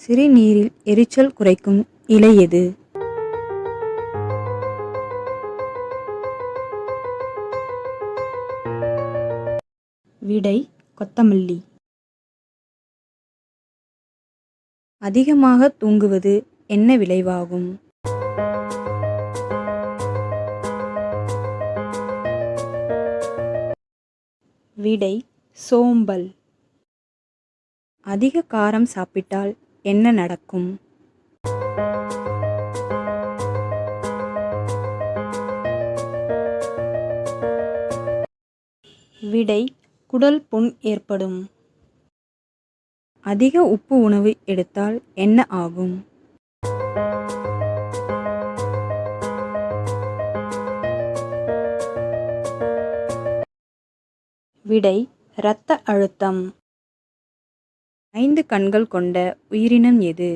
சிறுநீரில் எரிச்சல் குறைக்கும் இலை எது? விடை கொத்தமல்லி. அதிகமாக தூங்குவது என்ன விளைவாகும்? விடை சோம்பல். அதிக காரம் சாப்பிட்டால் என்ன நடக்கும்? விடை குடல் புண் ஏற்படும். அதிக உப்பு உணவு எடுத்தால் என்ன ஆகும்? விடை இரத்த அழுத்தம். ஐந்து கண்கள் கொண்ட உயிரினம் எது?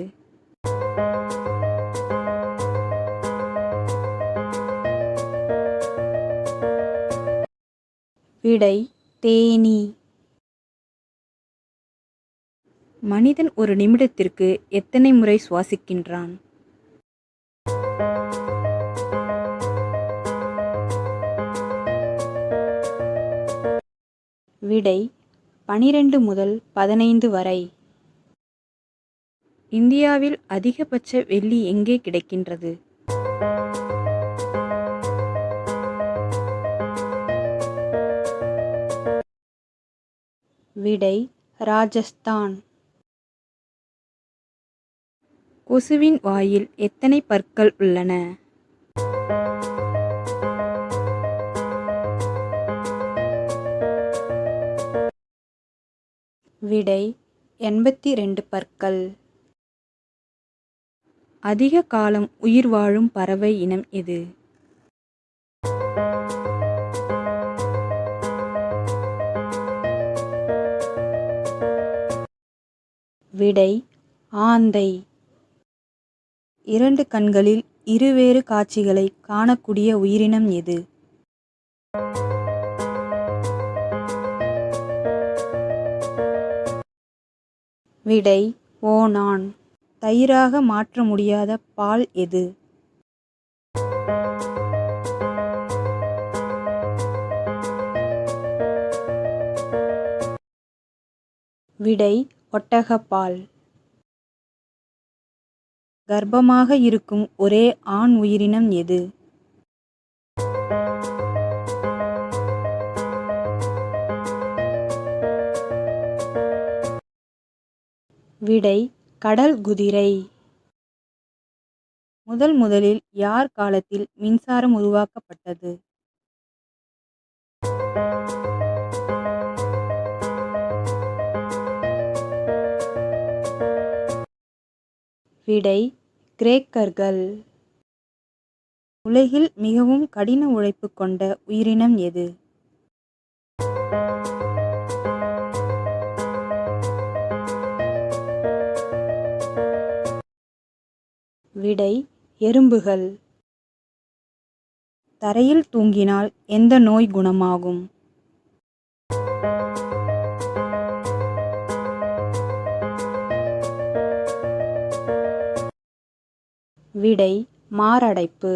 விடை தேனீ. மனிதன் ஒரு நிமிடத்திற்கு எத்தனை முறை சுவாசிக்கின்றான்? விடை பனிரெண்டு முதல் பதினைந்து வரை. இந்தியாவில் அதிகபட்ச வெள்ளி எங்கே கிடைக்கின்றது? விடை ராஜஸ்தான். கொசுவின் வாயில் எத்தனை பற்கள் உள்ளன? விடை எண்பத்தி ரெண்டு பற்கள். அதிக காலம் உயிர் வாழும் பறவை இனம் எது? விடை ஆந்தை. இரண்டு கண்களில் இருவேறு காட்சிகளை காணக்கூடிய உயிரினம் எது? விடை ஓணான் தயிராக மாற்ற முடியாத பால் எது? விடை ஒட்டகப்பால். கர்ப்பமாக இருக்கும் ஒரே ஆண் உயிரினம் எது? விடை கடல் குதிரை. முதல் முதலில் யார் காலத்தில் மின்சாரம் உருவாக்கப்பட்டது? விடை கிரேக்கர்கள். உலகில் மிகவும் கடின உழைப்பு கொண்ட உயிரினம் எது? விடை எறும்புகள். தரையில் தூங்கினால் எந்த நோய் குணமாகும்? விடை மாரடைப்பு.